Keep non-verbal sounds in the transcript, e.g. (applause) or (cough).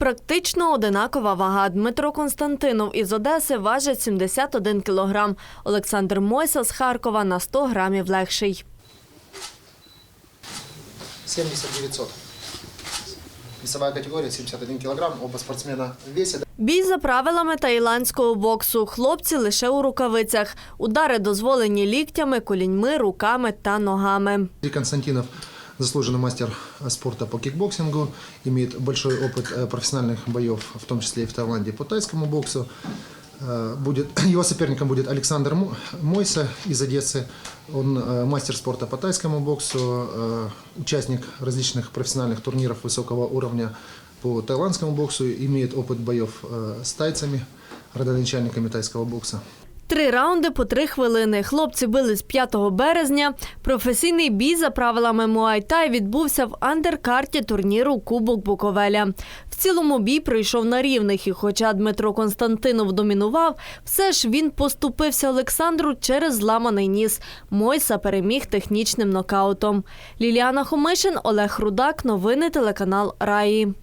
Практично одинакова вага. Дмитро Константинов із Одеси важить 71 кілограм. Олександр Мойса з Харкова на 100 грамів легший. 70 900. Весовая категория 71 килограмм. Оба спортсмена весят. Бій за правилами таїландського боксу. Хлопці лише у рукавицях. Удари дозволені ліктями, коліньми, руками та ногами. Константинов заслуженный мастер спорта по кикбоксингу, имеет большой опыт э, профессиональных боев, в том числе и в Таиланде по тайскому боксу. Э, Будет, (coughs) его соперником будет Александр Мо- Мойса из Одессы. Он э, мастер спорта по тайскому боксу, э, участник различных профессиональных турниров высокого уровня по таиландскому боксу, имеет опыт боев э, с тайцами, родоначальниками тайского бокса. Три раунди по три хвилини. Хлопці бились 5 березня. Професійний бій за правилами Муайтай відбувся в андеркарті турніру Кубок Буковеля. В цілому бій пройшов на рівних, і хоча Дмитро Константинов домінував, все ж він поступився Олександру через зламаний ніс. Мойса переміг технічним нокаутом. Ліліана Хомишин, Олег Рудак. Новини телеканал Раї.